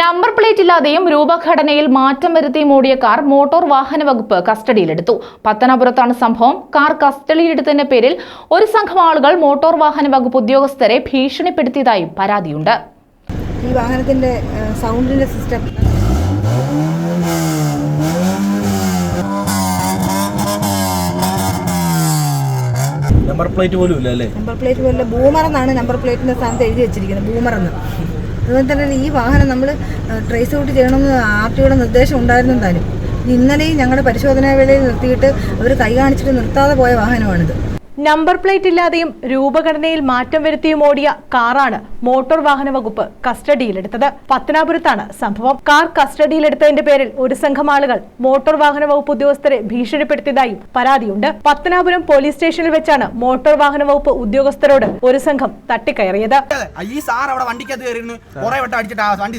Number plate ഇല്ലാതെയും രൂപഘടനയിൽ മാറ്റം വരുത്തി ഓടിയ കാർ മോട്ടോർ വാഹന വകുപ്പ് കസ്റ്റഡിയിലെടുത്തു. പത്തനാപുരത്താണ് സംഭവം. കാർ കസ്റ്റഡിയിലെടുത്തതിന്റെ പേരിൽ ഒരു സംഘം ആളുകൾ മോട്ടോർ വാഹന വകുപ്പ് ഉദ്യോഗസ്ഥരെ ഭീഷണിപ്പെടുത്തിയതായും പരാതിയുണ്ട്. ഈ വാഹനത്തിന്റെ സൗണ്ടിന്റെ സിസ്റ്റം നമ്പർ പ്ലേറ്റ് പോലും ഇല്ല അല്ലേ? നമ്പർ പ്ലേറ്റ് പോലെ ബൂമർ എന്നാണ് നമ്പർ പ്ലേറ്റിന്റെ സ്ഥാനത്ത് എഴുതി വെച്ചിരിക്കുന്നത്. ബൂമർ എന്ന്. അതുപോലെ തന്നെ ഈ വാഹനം നമ്മൾ ട്രേസ് ഔട്ട് ചെയ്യണമെന്ന് ആർ ടിയുടെ നിർദ്ദേശം ഉണ്ടായിരുന്നു എന്തായാലും. ഇന്നലെയും ഞങ്ങളുടെ പരിശോധനാ വേളയിൽ നിർത്തിയിട്ട് അവർ കൈ കാണിച്ചിട്ട് നിർത്താതെ പോയ വാഹനമാണിത്. നമ്പർ പ്ലേറ്റ് ഇല്ലാതെയും രൂപഘടനയിൽ മാറ്റം വരുത്തിയും ഓടിയ കാറാണ് മോട്ടോർ വാഹന വകുപ്പ് കസ്റ്റഡിയിലെടുത്തത് പത്തനാപുരത്താണ് സംഭവം കാർ കസ്റ്റഡിയിലെടുത്തതിന്റെ പേരിൽ ഒരു സംഘം ആളുകൾ മോട്ടോർ വാഹന വകുപ്പ് ഉദ്യോഗസ്ഥരെ ഭീഷണിപ്പെടുത്തിയതായും പരാതിയുണ്ട് പത്തനാപുരം പോലീസ് സ്റ്റേഷനിൽ വെച്ചാണ് മോട്ടോർ വാഹന വകുപ്പ് ഉദ്യോഗസ്ഥരോട് ഒരു സംഘം തട്ടിക്കയറിയത് ഈ സാർ അവിടെ വണ്ടിക്കകത്ത് കയറിയിരുന്നു കുറെ വട്ടം അടിച്ചിട്ട് ആ വണ്ടി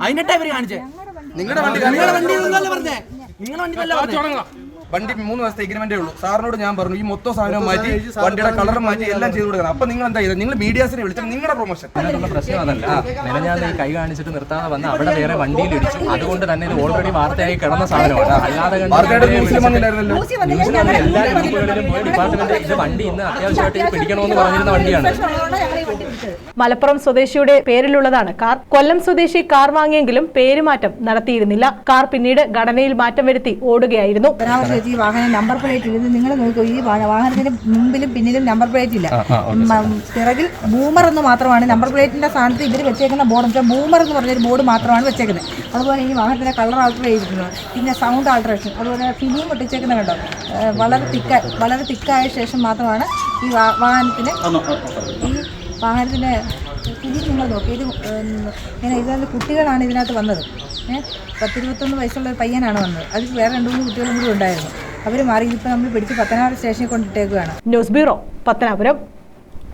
അതിനിട്ടാ കാണിച്ചേ നിങ്ങളുടെ വണ്ടി നിങ്ങളുടെ വണ്ടി പറഞ്ഞേ? നിങ്ങളുടെ വണ്ടി അല്ല പറഞ്ഞേ? വണ്ടി മൂന്ന് ദിവസത്തെ എഗ്രിമെന്റേ ഉള്ളൂ. സാറിനോട് ഞാൻ പറഞ്ഞു ഈ മൊത്തം സാധനം മാറ്റി വണ്ടിയുടെ കളർ മാറ്റി എല്ലാം ചെയ്തു കൊടുക്കണം. അപ്പൊ നിങ്ങൾ എന്താ ചെയ്തത്? നിങ്ങൾ മീഡിയാസിനെ വിളിച്ചിട്ട് നിങ്ങളുടെ പ്രൊമോഷൻ അതിനുള്ള പ്രശ്നം അതല്ല. ഞാൻ ഈ കൈ കാണിച്ചിട്ട് നിർത്താതെ വന്ന് അവിടെ വേറെ വണ്ടിയിൽ ഇടിച്ചു. അതുകൊണ്ട് തന്നെ ഇത് ഓൾറെഡി വാർത്തയായി കിടന്ന സാധനമാണ്. അല്ലാതെ എല്ലാ പോയി ഡിപ്പാർട്ട്മെന്റ് ഇത് വണ്ടി ഇന്ന് അത്യാവശ്യമായിട്ട് പിടിക്കണമെന്ന് പറഞ്ഞിരുന്ന വണ്ടിയാണ്. മലപ്പുറം സ്വദേശിയുടെ പേരിലുള്ളതാണ് കാർ. കൊല്ലം സ്വദേശി കാർ വാങ്ങിയെങ്കിലും പേരുമാറ്റം നടത്തിയിരുന്നില്ല. കാർ പിന്നീട് ഘടനയിൽ മാറ്റം വരുത്തി ഓടുകയായിരുന്നു. വെച്ച് ഈ വാഹനം നമ്പർ പ്ലേറ്റ് ഇല്ല നിങ്ങൾ നോക്കൂ ഈ വാഹനത്തിന്റെ വാഹനത്തിന് മുമ്പിലും പിന്നിലും നമ്പർ പ്ലേറ്റ് ഇല്ല. പിറകിൽ ബൂമർ എന്ന് മാത്രമാണ്. നമ്പർ പ്ലേറ്റിന്റെ സ്ഥാനത്ത് ഇവർ വെച്ചേക്കുന്ന ബോർഡ് വെച്ചാൽ ബൂമർ എന്ന് പറഞ്ഞൊരു ബോർഡ് മാത്രമാണ് വെച്ചേക്കുന്നത്. അതുപോലെ ഈ വാഹനത്തിന്റെ കളർ ആൾട്ടർ ചെയ്തിരിക്കുന്നത് പിന്നെ സൗണ്ട് ആൾട്ടറേഷൻ അതുപോലെ ഫിലിം ഒട്ടിച്ചേക്കുന്ന കണ്ടോ? വളരെ തിക്ക വളരെ തിക്കായ ശേഷം മാത്രമാണ് ഈ വാഹനത്തിന് ഈ വാഹനത്തിന്റെ ഫിലിം നിങ്ങൾ നോക്കി. ഇത് ഇതാണ് ഇങ്ങനെ ഇതിനകത്ത് കുട്ടികളാണ് ഇതിനകത്ത് വന്നത്. പത്തിരുപത്തൊന്ന് വയസ്സുള്ള ഒരു പയ്യനാണ് വന്നത്. അതിൽ വേറെ രണ്ട് മൂന്ന് കുട്ടികളും കൂടി ഉണ്ടായിരുന്നു. അവർ മാറി ഇതിപ്പോൾ നമ്മൾ പിടിച്ച് പത്തനാപുരം സ്റ്റേഷനിൽ കൊണ്ടിട്ടേക്കുകയാണ് ന്യൂസ് ബ്യൂറോ പത്തനാപുരം.